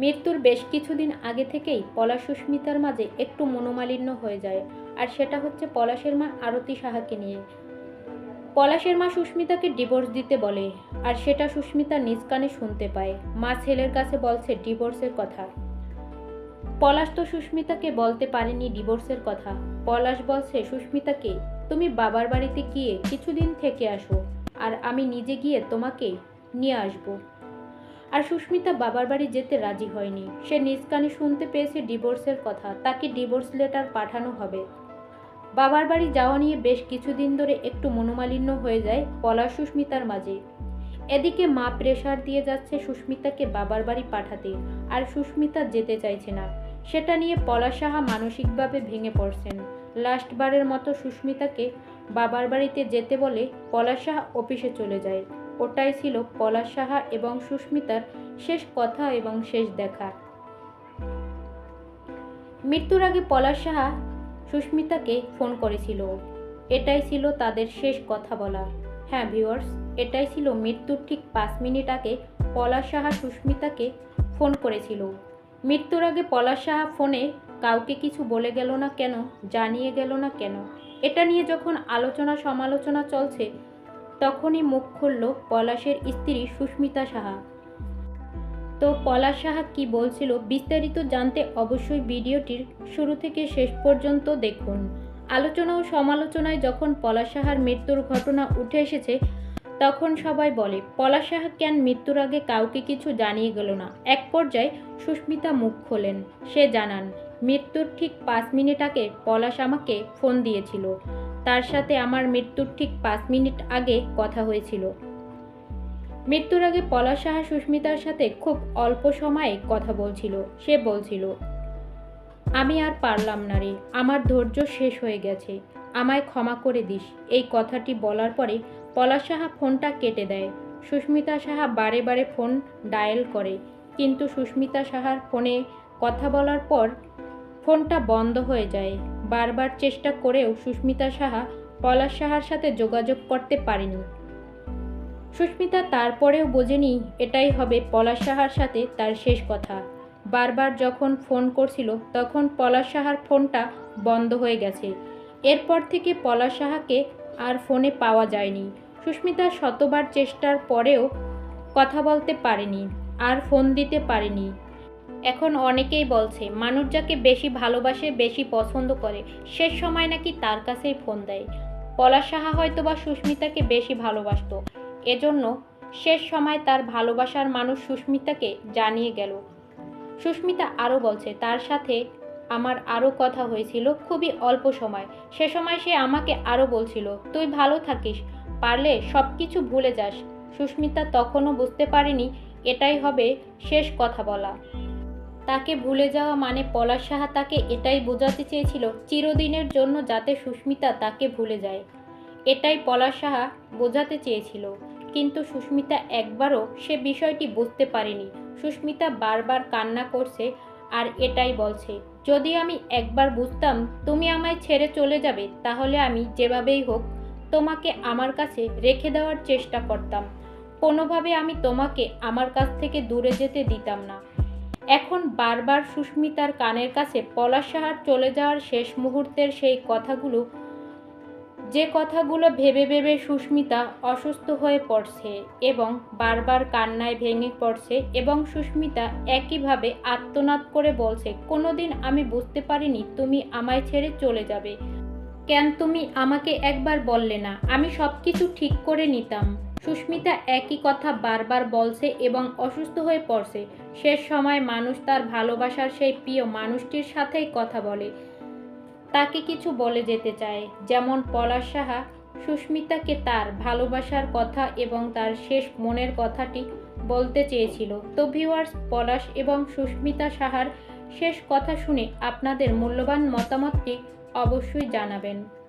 মৃত্যুর বেশ কিছুদিন আগে থেকেই পলাশ সুস্মিতার মাঝে একটু মনোমালিন্য হয়ে যায়, আর সেটা হচ্ছে পলাশের মা আরতি সাহাকে নিয়ে। পলাশের মা সুস্মিতাকে ডিভোর্স দিতে বলে, আর সেটা সুস্মিতা নিজ কানে শুনতে পায়। মা ছেলের কাছে বলছে ডিভোর্সের কথা। পলাশ তো সুস্মিতাকে বলতে পারেনি ডিভোর্সের কথা। পলাশ বলছে, সুস্মিতাকে, তুমি বাবার বাড়িতে গিয়ে কিছুদিন থেকে আসো, আর আমি নিজে গিয়ে তোমাকে নিয়ে আসব। আর সুস্মিতা বাবার বাড়ি যেতে রাজি হয়নি। সে নিজ কানে শুনতে পেয়েছে ডিভোর্সের কথা। তাকে ডিভোর্স লেটার পাঠানো হবে। বাবার বাড়ি যাওয়া নিয়ে বেশ কিছুদিন ধরে একটু মনোমালিন্য হয়ে যায় পলাশ সুস্মিতার মাঝে। এদিকে মা প্রেশার দিয়ে যাচ্ছে সুস্মিতাকে বাবার বাড়ি পাঠাতে আর সুস্মিতা যেতে চাইছে না। সেটা নিয়ে পলাশ সাহা মানসিকভাবে ভেঙে পড়ছেন। লাস্টবারের মতো সুস্মিতাকে বাবার বাড়িতে যেতে বলে পলাশ সাহা অফিসে চলে যায়। ওটাই ছিল পলাশ সাহা এবং সুস্মিতার শেষ কথা এবং শেষ দেখা। মৃত্যুর আগে পলাশ সাহা সুস্মিতাকে ফোন করেছিল। এটাই ছিল তাদের শেষ কথা বলা। হ্যাঁ ভিউয়ার্স এটাই ছিল মৃত্যুর ঠিক পাঁচ মিনিট আগে পলাশ সাহা সুস্মিতাকে ফোন করেছিল। মৃত্যুর আগে পলাশ সাহা ফোনে কাউকে কিছু বলে গেল না কেন, জানিয়ে গেল না কেন? এটা নিয়ে যখন আলোচনা সমালোচনা চলছে তখনই মুখ খুলল পলাশের স্ত্রী সুস্মিতা সাহা। তো পলাশ সাহা কি বলছিল বিস্তারিত জানতে অবশ্যই ভিডিওটির শুরু থেকে শেষ পর্যন্ত দেখুন। আলোচনা ও সমালোচনায় যখন পলাশ সাহার মৃত্যুর ঘটনা উঠে এসেছে, তখন সবাই বলে, পলাশ সাহা কেন মৃত্যুর আগে কাউকে কিছু জানিয়ে গেল না? এক পর্যায়ে সুস্মিতা মুখ খোলেন। সে জানান, মৃত্যুর ঠিক পাঁচ মিনিট আগে পলাশ আমাকে ফোন দিয়েছিল। তার সাথে আমার মৃত্যুর ঠিক পাঁচ মিনিট আগে কথা হয়েছিল। মৃত্যুর আগে পলাশ সাহা সুস্মিতার সাথে খুব অল্প সময়ে কথা বলছিল, সে বলছিল, আমি আর পারলাম না রে, আমার ধৈর্য শেষ হয়ে গেছে, আমায় ক্ষমা করে দিস। এই কথাটি বলার পরে পলাশ সাহা ফোনটা কেটে দেয়। সুস্মিতা সাহা বারে বারে ফোন ডায়াল করে, কিন্তু সুস্মিতা সাহার ফোনে কথা বলার পর ফোনটা বন্ধ হয়ে যায়। বারবার চেষ্টা করেও সুস্মিতা সাহা, পলাশ সাহার সাথে যোগাযোগ করতে পারেনি। সুস্মিতা তারপরেও বোঝেনি, এটাই হবে পলাশ সাহার সাথে তার শেষ কথা। বারবার যখন ফোন করছিল, তখন পলাশ সাহার ফোনটা বন্ধ হয়ে গেছে। এরপর থেকে পলাশ সাহাকে আর ফোনে পাওয়া যায়নি। সুস্মিতা শতবার চেষ্টার পরেও কথা বলতে পারেনি, আর ফোন দিতে পারেনি। এখন অনেকেই বলছে, মানুষ যাকে বেশি ভালোবাসে, বেশি পছন্দ করে শেষ সময় নাকি তার কাছেই ফোন দেয়। পলাশ সাহা হয়তো বা সুস্মিতাকে বেশি ভালোবাসতো। এজন্য শেষ সময় তার ভালোবাসার মানুষ সুস্মিতাকে জানিয়ে গেল। সুস্মিতা আরও বলছে, তার সাথে আমার আরও কথা হয়েছিল, খুবই অল্প সময়। সে সময় সে আমাকে আরও বলছিল, তুই ভালো থাকিস, পারলে সব কিছু ভুলে যাস। সুস্মিতা তখনও বুঝতে পারেনি, এটাই হবে শেষ কথা বলা। তাকে ভুলে যাওয়া মানে পলাশ সাহা তাকে এটাই বোঝাতে চেয়েছিল, চিরদিনের জন্য যাতে সুস্মিতা তাকে ভুলে যায়। এটাই পলাশ সাহা বোঝাতে চেয়েছিল। কিন্তু সুস্মিতা একবারও সে বিষয়টি বুঝতে পারেনি। সুস্মিতা বারবার কান্না করছে আর এটাই বলছে, যদি আমি একবার বুঝতাম তুমি আমায় ছেড়ে চলে যাবে, তাহলে আমি যেভাবেই হোক তোমাকে আমার কাছে রেখে দেওয়ার চেষ্টা করতাম। কোনোভাবে আমি তোমাকে আমার কাছ থেকে দূরে যেতে দিতাম না। এখন বারবার সুস্মিতার কানের কাছে পলাশ সাহার চলে যাওয়ার শেষ মুহূর্তের সেই কথাগুলো, যে কথাগুলো ভেবে ভেবে সুস্মিতা অসুস্থ হয়ে পড়ছে এবং বারবার কান্নায় ভেঙে পড়ছে এবং সুস্মিতা একইভাবে আত্মনাদ করে বলছে, কোনোদিন আমি বুঝতে পারিনি তুমি আমায় ছেড়ে চলে যাবে। কেন তুমি আমাকে একবার বললে না? আমি সব কিছু ঠিক করে নিতাম। সুস্মিতা একই কথা বারবার বলছে এবং অসুস্থ হয়ে পড়ছে। শেষ সময় মানুষ তার ভালোবাসার সেই প্রিয় মানুষটির সাথেই কথা বলে। তাকে কিছু বলে যেতে চায়, যেমন পলাশ সাহা। সুস্মিতাকে তার ভালোবাসার কথা এবং তার শেষ মনের কথাটি বলতে চেয়েছিল। তো ভিউয়ার্স পলাশ এবং সুস্মিতা সাহার শেষ কথা শুনে আপনাদের মূল্যবান মতামতটি অবশ্যই জানাবেন।